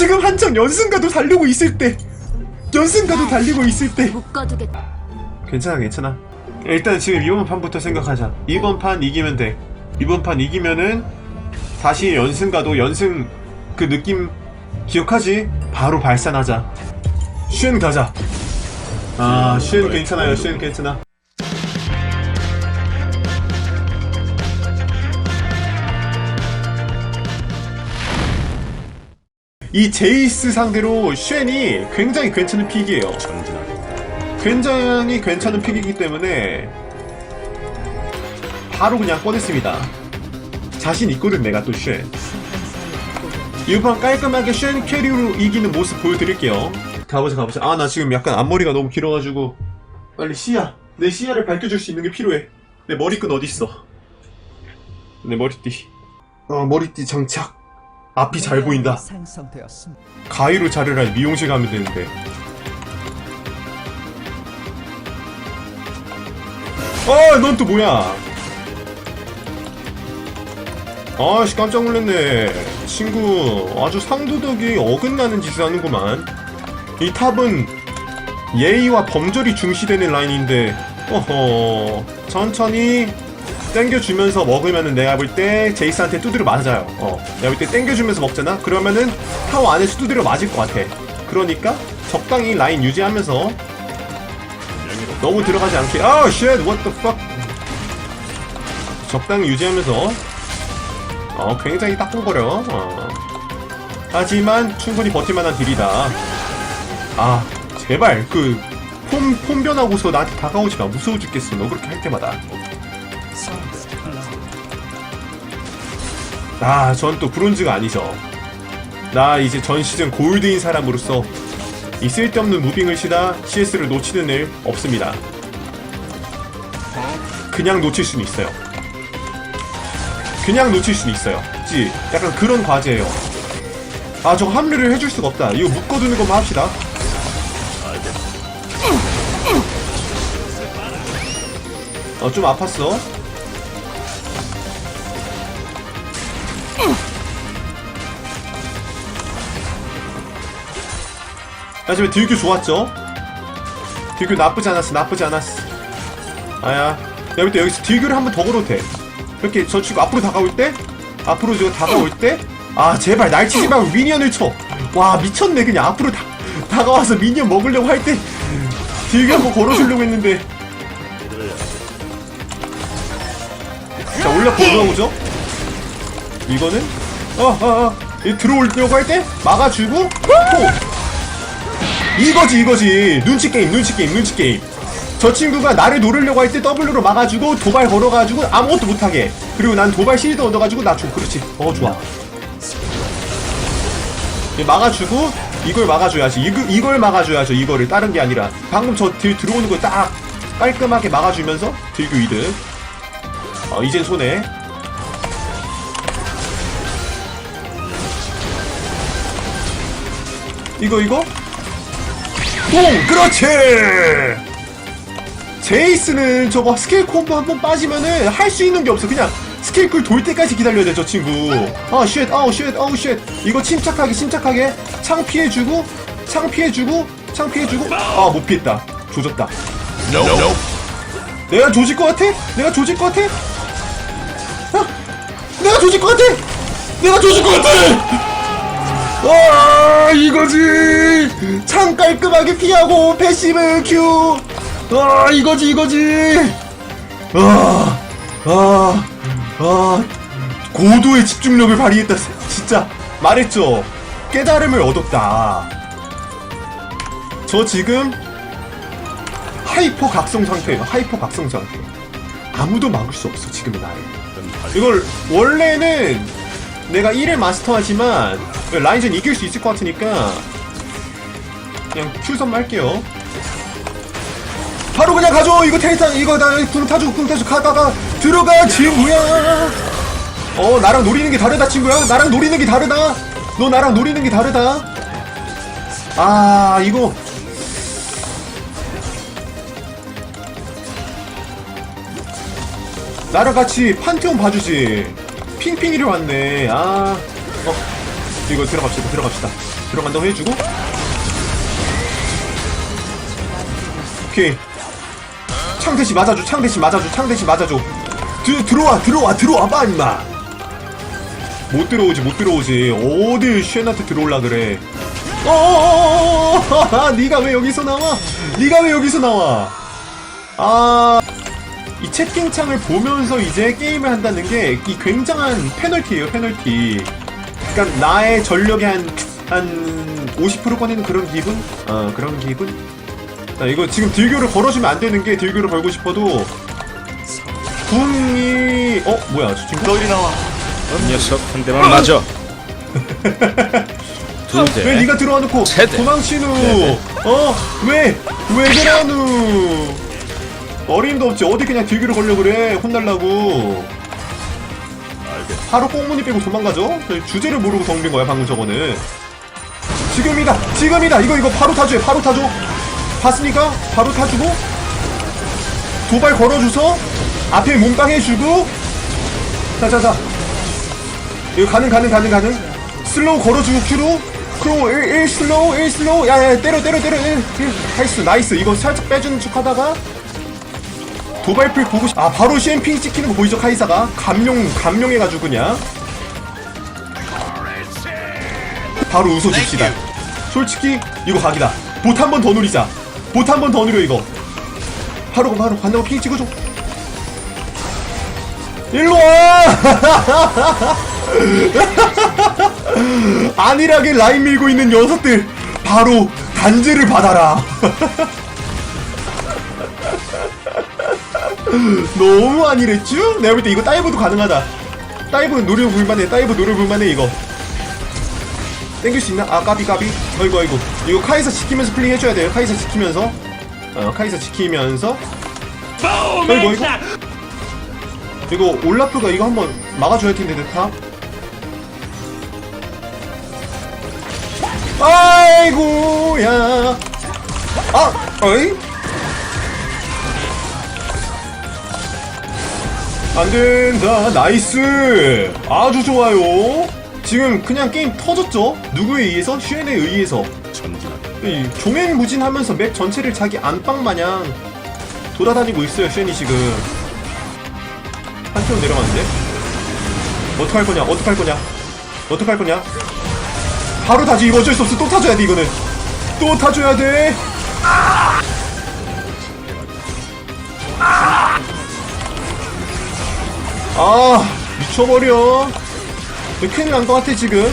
지금 한창 연승가도 달리고 있을 때. 연승가도 달리고 있을 때. 묶어두겠다. 괜찮아 괜찮아. 일단 지금 이번 판부터 생각하자. 이번 판 이기면 돼. 이번 판 이기면은 다시 연승 가도 연승 그 느낌 기억하지? 바로 발산하자. 쉔 가자. 아 쉔 괜찮아요. 쉔 괜찮아 이 제이스 상대로 쉔이 굉장히 괜찮은 픽이에요 굉장히 괜찮은 픽이기 때문에 바로 그냥 꺼냈습니다. 자신 있거든 내가 또 쉔. 이번 깔끔하게 쉔 캐리로 이기는 모습 보여드릴게요. 가보자 가보자. 아 나 지금 약간 앞머리가 너무 길어가지고 빨리 시야. 내 시야를 밝혀줄 수 있는 게 필요해. 내 머리끈 어디 있어? 내 머리띠. 어 머리띠 장착. 앞이 잘 보인다. 생성되었습니다. 가위로 자르라 미용실 가면 되는데. 아, 넌 또 뭐야? 아씨, 깜짝 놀랐네. 친구, 아주 상도덕이 어긋나는 짓을 하는구만. 이 탑은 예의와 범절이 중시되는 라인인데, 어허, 천천히 땡겨주면서 먹으면은 내가 볼 때 제이스한테 두드려 맞아요. 어, 내가 볼 때 땡겨주면서 먹잖아? 그러면은 타워 안에서 두드려 맞을 것 같아. 그러니까 적당히 라인 유지하면서 너무 들어가지 않게 아 쉣, what the fuck 적당히 유지하면서 어 굉장히 따끔거려 어. 하지만 충분히 버틸만한 딜이다 아 제발 그 폼, 폼 변하고서 나한테 다가오지 마 무서워 죽겠어 너 그렇게 할 때마다 아, 전 또 브론즈가 아니죠. 나 이제 전 시즌 골드인 사람으로서 이 쓸데없는 무빙을 치다 CS를 놓치는 일 없습니다. 그냥 놓칠 수는 있어요. 그냥 놓칠 수는 있어요. 지 약간 그런 과제예요. 아, 저거 합류를 해줄 수가 없다. 이거 묶어두는 것만 합시다. 어, 좀 아팠어. 하지만 딜교 좋았죠? 딜교 나쁘지 않았어, 나쁘지 않았어. 아야, 내가 볼때 여기서 딜교를 한 번 더 걸어도 돼. 이렇게 저 친구 앞으로 다가올 때, 앞으로 저 다가올 때, 아, 제발 날 치지 말고 미니언을 쳐. 와, 미쳤네. 그냥 앞으로 다, 다가와서 미니언 먹으려고 할 때, 딜교 한 번 걸어주려고 했는데. 자, 올라프 올라오죠? 이거는, 어, 어, 어. 이 들어오려고 할 때, 막아주고, 호! 이거지 이거지. 눈치 게임 눈치 게임 눈치 게임. 저 친구가 나를 노리려고 할 때 W로 막아주고 도발 걸어가지고 아무것도 못하게. 그리고 난 도발 실드 얻어가지고 나 줘. 그렇지. 어 좋아. 이 막아주고 이걸 막아줘야지. 이거, 이걸 막아줘야죠 이거를. 다른 게 아니라. 방금 저 들, 들어오는 걸 딱 깔끔하게 막아주면서 들교 이득. 어 이젠 손해. 이거 이거 뽕! 그렇지! 제이스는 저거 스킬 콤보 한 번 빠지면은 할 수 있는 게 없어. 그냥 스킬 쿨돌 때까지 기다려야 돼, 저 친구. 아, 쉣, 아우, 쉣, 아우, 쉣. 이거 침착하게, 침착하게. 창 피해주고, 창 피해주고, 창 피해주고. 아, 못 피했다. 조졌다. 내가 조질 것 같아? 내가 조질 것 같아? 아, 내가 조질 것 같아! 내가 조질 것 같아! 와 이거지. 창 깔끔하게 피하고 패시브 큐와 이거지 이거지. 아아 아, 고도의 집중력을 발휘했다 진짜. 말했죠. 깨달음을 얻었다. 저 지금 하이퍼 각성 상태예요 하이퍼 각성 상태. 아무도 막을 수 없어 지금의 나를 이걸 원래는 내가 1을 마스터하지만 라인전 이길 수 있을 것 같으니까 그냥 큐선 말게요. 바로 그냥 가져 이거 테이탄 이거 나궁 타줘 궁 타줘 가가가 들어가 친구야? 어 나랑 노리는 게 다르다 친구야? 나랑 노리는 게 다르다? 너 나랑 노리는 게 다르다? 아 이거. 나랑 같이 판테온 봐주지. 핑핑이를 왔네. 아 어. 이거 들어갑시다 들어갑시다. 들어간다고 해주고. 오케이. 창대시 맞아줘 창대시 맞아줘 창대시 맞아줘. 드, 들어와 들어와 들어와봐 임마. 못 들어오지 못 들어오지. 어딜 쉔한테 들어올라 그래. 어어어어어 네가 왜 여기서 나와? 네가 왜 여기서 나와? 아 이 채팅창을 보면서 이제 게임을 한다는 게 이 굉장한 페널티예요 페널티 그러니까 나의 전력의 한한 50% 꺼내는 그런 기분 어 그런 기분 자, 이거 지금 딜교를 걸어주면 안 되는 게 딜교를 걸고 싶어도 궁이 어 뭐야 저 지금 너희 나와. 이 녀석 한 대만 맞아. 두 대. 왜 네가 들어와 놓고 세대. 도망치누 네네. 어 왜 왜 그러누 어림도 없지 어디 그냥 딜교를 걸려 그래 혼날라고 바로 꽁무니 빼고 도망가죠? 저희 주제를 모르고 덤빈 거야 방금 저거는. 지금이다 지금이다. 이거 이거 바로 타줘 바로 타줘. 봤습니까 바로 타주고 도발 걸어줘서 앞에 몸빵 해주고. 자자자. 이거 가능 가능 가능 가능. 슬로우 걸어주고 큐로. 크로 1, 1 슬로우 1 슬로우. 야야 때려 때려 때려. 1, 1 나이스 나이스. 이거 살짝 빼주는 척 하다가 도발풀 보고 싶... 아 바로 CMP 찍히는 거 보이죠 카이사가? 감룡 감룡해가지고 그냥. 바로 웃어줍시다. 솔직히 이거 각이다. 봇한번 더 누리자. 봇한번 더 누려 이거. 바로 바로. 간다고 핑 찍어줘. 일로와! 안일하게 라인 밀고 있는 녀석들 바로 단지를 받아라 너무 안일했죠? 내가 볼 때 이거 다이브도 가능하다. 다이브 노려볼만해. 다이브 노려볼만해 이거. 땡길 수 있나? 아 까비 까비. 어이구 어이구 이거 카이사 지키면서 플레이 해줘야 돼요. 카이사 지키면서. 어 카이사 지키면서. 어이구 어이구 이거 올라프가 이거 한번 막아줘야 텐데 탑. 아이고야. 아 어이 안 된다. 나이스. 아주 좋아요. 지금 그냥 게임 터졌죠? 누구에 의해서? 슈엔에 의해서. 이 종횡무진하면서 맵 전체를 자기 안방 마냥 돌아다니고 있어요 슈엔이 지금. 한 킬로 내려갔는데? 어떡할 거냐? 어떡할 거냐? 어떡할 거냐? 바로 타지 이거 어쩔 수 없어. 또 타줘야 돼 이거는. 또 타줘야 돼. 아 미쳐버려. 이거 큰일 난 것 같아 지금.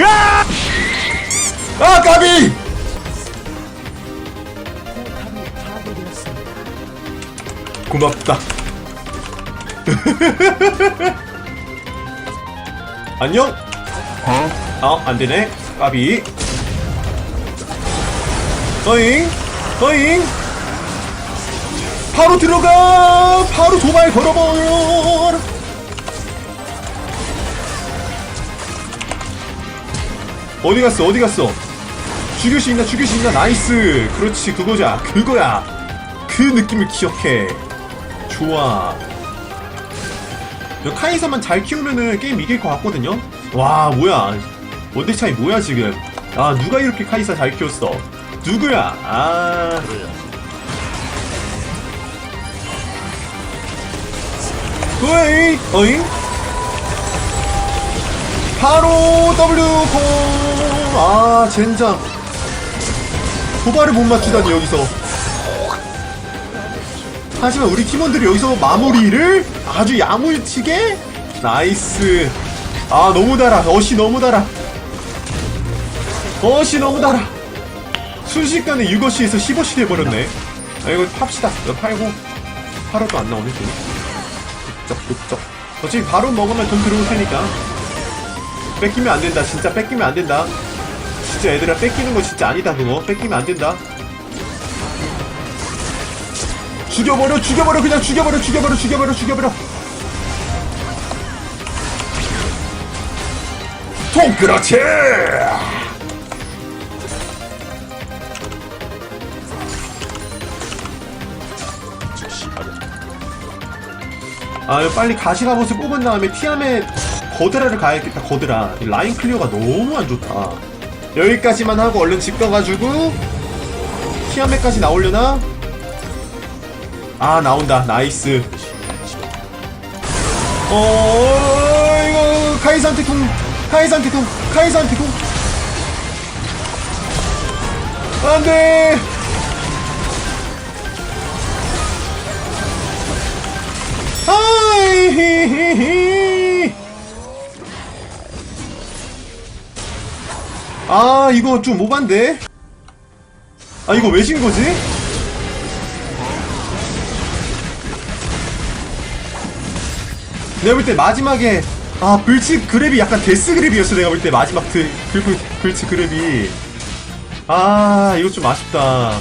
야! 아 까비! 고맙다. 안녕. 아 안되네. 까비. 어잉 어잉 바로 들어가! 바로 도발 걸어버려 어디 갔어? 어디 갔어? 죽일 수 있나? 죽일 수 있나? 나이스! 그렇지 그거자 그거야. 그 느낌을 기억해. 좋아. 저 카이사만 잘 키우면은 게임 이길 것 같거든요? 와 뭐야. 원대 차이 뭐야 지금? 아 누가 이렇게 카이사 잘 키웠어? 누구야? 아 어이 어잉? 바로 W 콩아 젠장. 도발을 못 맞추다니 여기서. 하지만 우리 팀원들이 여기서 마무리를 아주 야무지게? 나이스. 아 너무 달아. 어시 너무 달아. 어시 너무 달아. 순식간에 6어시에서 10어시 돼버렸네. 아 이거 팝시다. 이거 팔고 팔아도 안 나오네 돈 룩적 룩적 어차피 바로 먹으면 돈 들어올 테니까. 뺏기면 안 된다. 진짜 뺏기면 안 된다. 진짜 얘들아 뺏기는 거 진짜 아니다 그거 뺏기면 안 된다. 죽여버려 죽여버려 그냥 죽여버려 죽여버려 죽여버려 죽여버려. 통 그렇지 아 빨리 가시가봇을 뽑은 다음에 티아멧 거드라를 가야겠다 거드라. 이 라인 클리어가 너무 안 좋다. 여기까지만 하고 얼른 집 가가지고 티아메까지 나오려나? 아 나온다. 나이스. 어 이거 카이사한테 통 카이사한테 통 카이사한테 통 안돼 아이히히히 아 이거 좀 오반데? 아 이거 왜 진 거지? 내가 볼 때 마지막에 아 불치 그랩이 약간 데스 그랩이었어 내가 볼 때 마지막 그 불, 불치 그랩이 아 이거 좀 아쉽다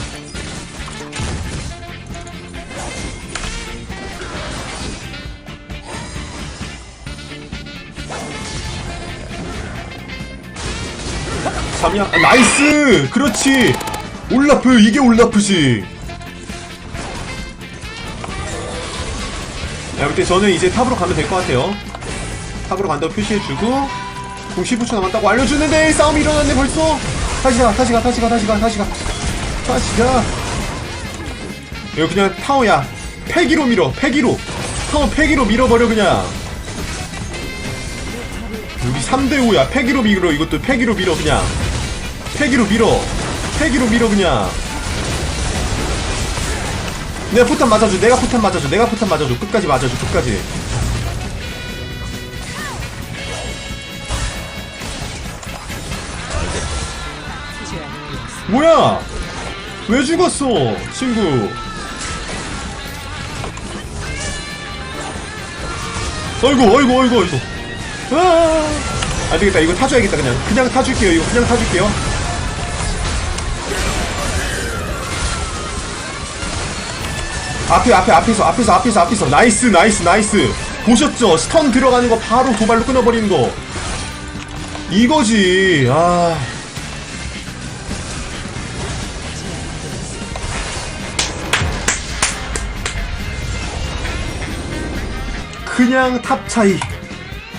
잠이야 아, 나이스 그렇지 올라프 이게 올라프지 야, 그때 저는 이제 탑으로 가면 될 것 같아요. 탑으로 간다고 표시해주고, 공 15초 남았다고 알려주는데, 싸움이 일어났네, 벌써! 다시 가, 다시 가, 다시 가, 다시 가, 다시 가. 다시 가. 이거 그냥 타워야. 패기로 밀어, 패기로. 타워 패기로 밀어버려, 그냥. 우리 3대5야. 패기로 밀어, 이것도 패기로 밀어, 그냥. 패기로 밀어. 패기로 밀어, 그냥. 내가 포탄 맞아줘 내가 포탄 맞아줘 내가 포탄 맞아줘. 끝까지 맞아줘 끝까지. 뭐야? 왜 죽었어 친구? 어이구 어이구 어이구 어이구. 아! 안되겠다. 이거 타줘야겠다 그냥. 그냥 타줄게요. 이거 그냥 타줄게요 앞에 앞에 앞에서 앞에서 앞에서 앞에서. 나이스 나이스 나이스. 보셨죠? 스턴 들어가는 거 바로 도발로 끊어버리는 거. 이거지. 아. 그냥 탑 차이.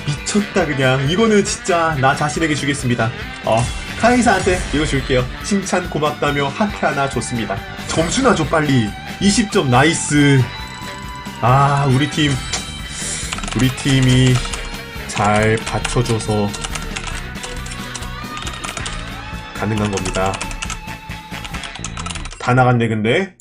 미쳤다 그냥. 이거는 진짜 나 자신에게 주겠습니다. 어 카이사한테 이거 줄게요. 칭찬 고맙다며 하트 하나 줬습니다. 점수나 줘 빨리 20점 나이스. 아 우리 팀. 우리 팀이 잘 받쳐줘서 가능한 겁니다. 다 나갔네 근데